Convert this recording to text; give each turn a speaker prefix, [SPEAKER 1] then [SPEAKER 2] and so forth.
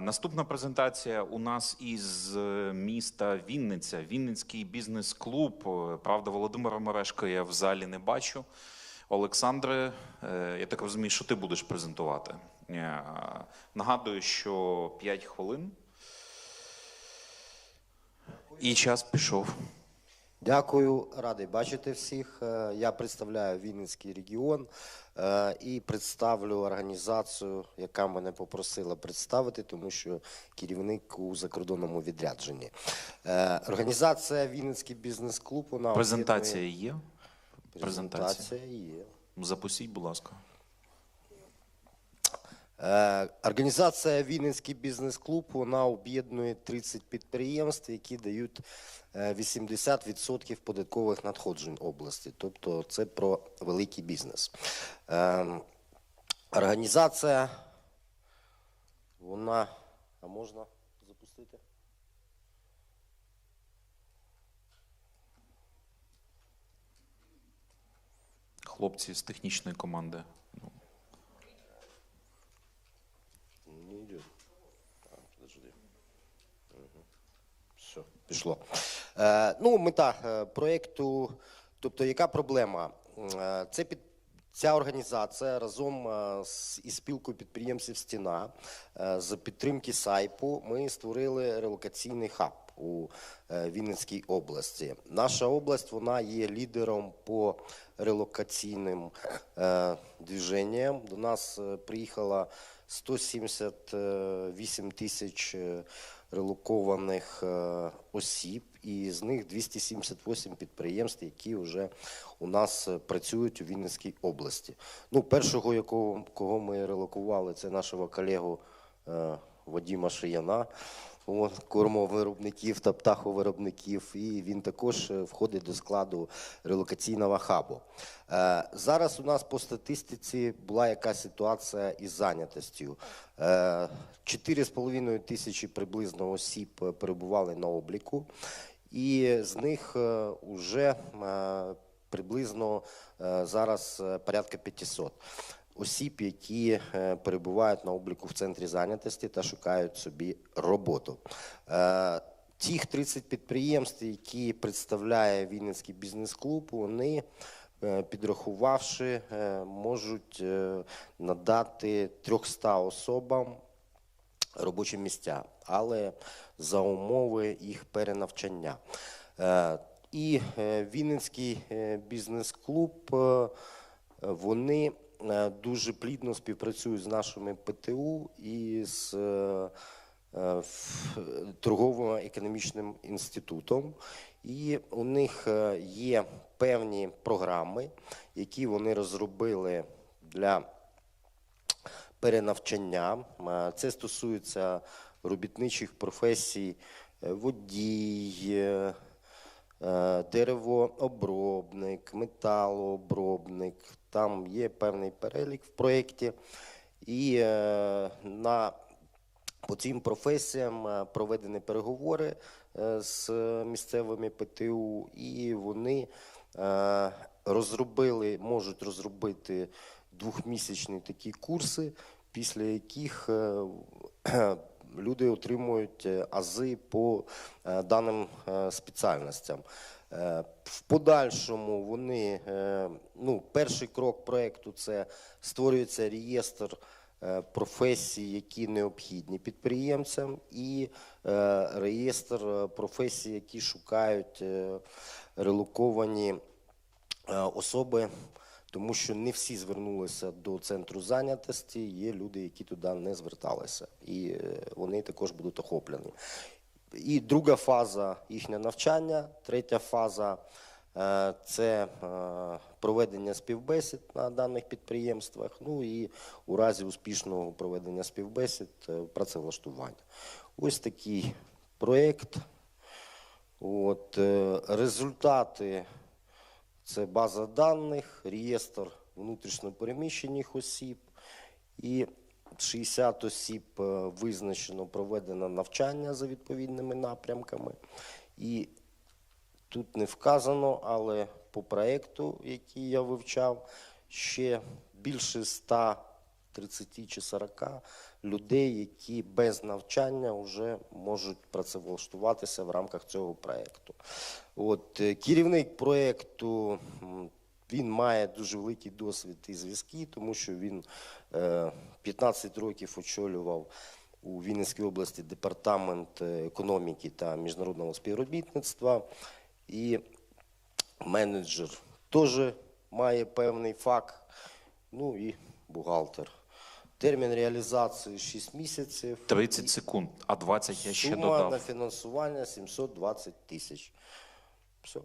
[SPEAKER 1] Наступна презентація у нас із е, міста Вінниця, Вінницький бізнес-клуб. Е, Правда, Володимира Морешко я в залі не бачу. Олександре, е, я так розумію, що ти будеш презентувати. Нагадую, що 5 хвилин. І час пішов.
[SPEAKER 2] Дякую, радий бачити всіх. Е, Я представляю Вінницький регіон е, і представлю організацію, яка мене попросила представити, тому що керівник у закордонному відрядженні. Е, Організація Вінницький бізнес-клуб.
[SPEAKER 1] Презентація є? Презентація.
[SPEAKER 2] Презентація є.
[SPEAKER 1] Запустіть, будь ласка.
[SPEAKER 2] Е, Організація Вінницький бізнес-клуб вона об'єднує 30 підприємств, які дають е, 80% податкових надходжень області. Тобто це про великий бізнес. Е, Організація, вона, а можна запустити?
[SPEAKER 1] Хлопці з технічної команди. Ну,
[SPEAKER 2] Не идет. А, подожди. Все, пішло. Е, ну, мета е, проєкту, тобто, яка проблема? Е, це під, ця організація разом е, з із спілкою підприємців Стіна е, за підтримки САЙПу ми створили релокаційний хаб у е, Вінницькій області. Наша область вона є лідером по релокаційним е, движенням. До нас е, приїхало 178 тисяч е, релокованих е, осіб, і з них 278 підприємств, які вже у нас е, працюють у Вінницькій області. Ну, першого, якого кого ми релокували, це нашого колегу Вадіма Шияна. Кормовиробників та птаховиробників, і він також е, входить до складу релокаційного хабу. Е, зараз у нас по статистиці була якась ситуація із зайнятостю. Е, 4,5 тисячі приблизно осіб е, перебували на обліку, і з них вже приблизно е, зараз е, порядка 500 осіб, які е, перебувають на обліку в центрі зайнятості та шукають собі роботу. Е, Тих 30 підприємств, які представляє Вінницький бізнес-клуб, вони, е, підрахувавши, можуть надати 300 особам робочі місця, але за умови їх перенавчання. І Вінницький бізнес-клуб вони дуже плідно співпрацюють з нашими ПТУ і з е, е, торгово-економічним інститутом. І у них е, є певні програми, які вони розробили для перенавчання. Е, Це стосується робітничих професій, е, водій, е, е, деревообробник, металообробник. Там є певний перелік в проєкті. І е, на по цим професіям е, проведені переговори е, з місцевими ПТУ, і вони розробили, можуть розробити двохмісячні такі курси, після яких люди отримують ази по даним спеціальностям. Е, В подальшому вони, е, ну, перший крок проєкту це створюється реєстр е, професій, які необхідні підприємцям, і реєстр професій, які шукають релоковані особи, тому що не всі звернулися до центру зайнятості. Є люди, які туди не зверталися, і вони також будуть охоплені. І друга фаза їхнє навчання, третя фаза е, це е, проведення співбесід на даних підприємствах. Ну і у разі успішного проведення співбесід е, працевлаштування. Ось такий проєкт. Результати це база даних, реєстр внутрішньопереміщених осіб і 60 осіб е, визначено проведено навчання за відповідними напрямками. І тут не вказано, але по проєкту, який я вивчав, ще більше 100 30 чи 40 людей, які без навчання вже можуть працевлаштуватися в рамках цього проєкту. От, е, керівник проєкту він має дуже великий досвід і зв'язки, тому що він е, 15 років очолював у Вінницькій області департамент е, економіки та міжнародного співробітництва. І менеджер теж має певний фах, ну і бухгалтер. Термін реалізації 6 місяців.
[SPEAKER 1] 30 секунд, а 20 я ще
[SPEAKER 2] Сума на фінансування 720 тисяч. Все.